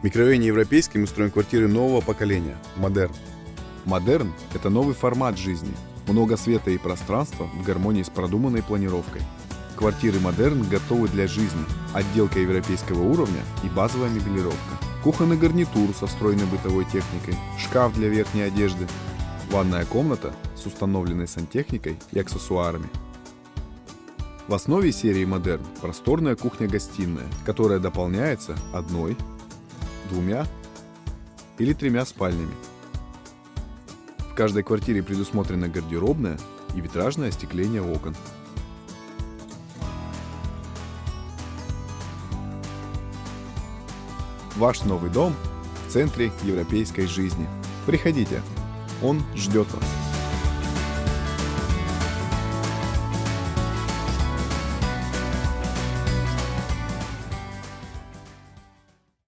В микрорайоне Европейский мы строим квартиры нового поколения – модерн. Модерн – это новый формат жизни. Много света и пространства в гармонии с продуманной планировкой. Квартиры Модерн готовы для жизни. Отделка европейского уровня и базовая мебелировка. Кухонный гарнитур со встроенной бытовой техникой, шкаф для верхней одежды, ванная комната с установленной сантехникой и аксессуарами. В основе серии Модерн просторная кухня-гостиная, которая дополняется одной, двумя или тремя спальнями. В каждой квартире предусмотрена гардеробная и витражное остекление окон. Ваш новый дом в центре европейской жизни. Приходите, он ждет вас.